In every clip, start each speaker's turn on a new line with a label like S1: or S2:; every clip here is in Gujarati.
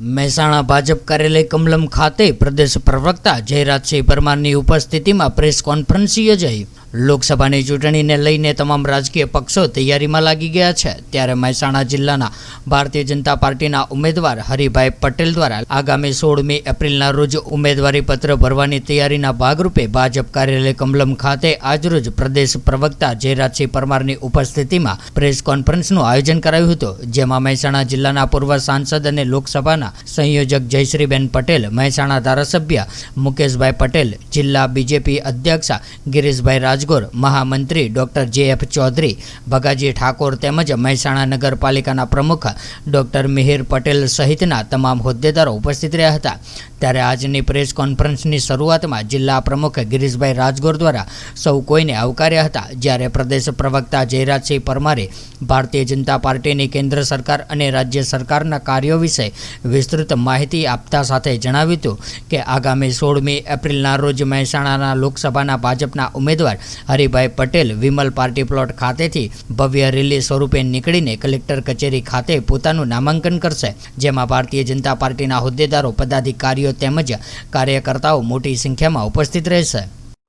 S1: મહેસાણા ભાજપ કાર્યાલય કમલમ ખાતે પ્રદેશ પ્રવક્તા જયરાજસિંહ પરમારની ઉપસ્થિતિમાં પ્રેસ કોન્ફરન્સ યોજાઈ. લોકસભાની ચૂંટણીને લઈને તમામ રાજકીય પક્ષો તૈયારીમાં લાગી ગયા છે. ત્યારે મહેસાણા જિલ્લાના ભારતીય જનતા પાર્ટીના ઉમેદવાર હરિભાઈ પટેલ દ્વારા આગામી સોળમી એપ્રિલના રોજ ઉમેદવારી ભરવાની તૈયારીના ભાગરૂપે ભાજપ કાર્યાલય કમલમ ખાતે આજરોજ પ્રદેશ પ્રવક્તા જયરાજસિંહ પરમારની ઉપસ્થિતિમાં પ્રેસ કોન્ફરન્સનું આયોજન કરાયું હતું, જેમાં મહેસાણા જિલ્લાના પૂર્વ સાંસદ અને લોકસભાના સંયોજક જયશ્રીબેન પટેલ, મહેસાણા ધારાસભ્ય મુકેશભાઈ પટેલ, જિલ્લા બીજેપી અધ્યક્ષ ગિરીશભાઈ રાજગોર મહામંત્રી ડૉક્ટર જે એફ ચૌધરી, ભગાજી ઠાકોર તેમજ મહેસાણા નગરપાલિકાના પ્રમુખ ડૉક્ટર મિહિર પટેલ સહિતના તમામ હોદ્દેદારો ઉપસ્થિત રહ્યા હતા. ત્યારે આજની પ્રેસ કોન્ફરન્સની શરૂઆતમાં જિલ્લા પ્રમુખ ગિરીશભાઈ રાજગોર દ્વારા સૌ કોઈને આવકાર્યા હતા. જ્યારે પ્રદેશ પ્રવક્તા જયરાજસિંહ પરમારે ભારતીય જનતા પાર્ટીની કેન્દ્ર સરકાર અને રાજ્ય સરકારના કાર્યો વિશે વિસ્તૃત માહિતી આપતા સાથે જણાવ્યું હતું કે આગામી સોળમી એપ્રિલના રોજ મહેસાણાના લોકસભાના ભાજપના ઉમેદવાર હરિભાઈ પટેલ વિમલ પાર્ટી પ્લોટ ખાતેથી ભવ્ય રેલી સ્વરૂપે નીકળીને કલેક્ટર કચેરી ખાતે પોતાનું નામાંકન કરશે, જેમાં ભારતીય જનતા પાર્ટીના હોદ્દેદારો, પદાધિકારીઓ તેમજ કાર્યકર્તાઓ મોટી સંખ્યામાં ઉપસ્થિત રહેશે.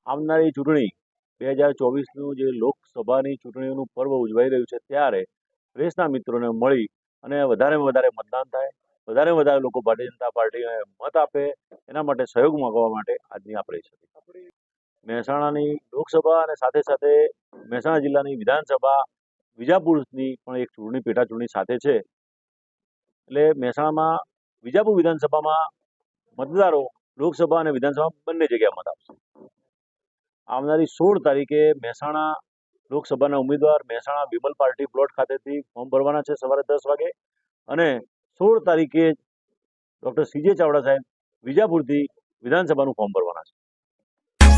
S2: આવનારી ચૂંટણી બે હજાર ચોવીસનું જે લોકસભાની ચૂંટણીઓનું પર્વ ઉજવાઈ રહ્યું છે, ત્યારે પ્રેસના મિત્રોને મળી અને વધારે વધારે મતદાન થાય વધારે વધારે લોકો ભારતીય જનતા પાર્ટીને મત આપે, એના માટે સહયોગ માંગવા માટે આજની આ હતી મહેસાણાની લોકસભા અને સાથે સાથે મહેસાણા જિલ્લાની વિધાનસભા વિજાપુરની પણ એક ચૂંટણી પેટા ચૂંટણી સાથે છે. એટલે મહેસાણામાં વિજાપુર વિધાનસભામાં મતદારો લોકસભા અને વિધાનસભા બંને જગ્યાએ મત આપશે. આવનારી સોળ તારીખે મહેસાણા લોકસભાના ઉમેદવાર મહેસાણા વિમલ પાર્ટી પ્લોટ ખાતેથી ફોર્મ ભરવાના છે સવારે દસ વાગે અને સોળ તારીખે ડૉક્ટર સીજે ચાવડા સાહેબ વિજાપુરથી વિધાનસભાનું ફોર્મ ભરવાના છે.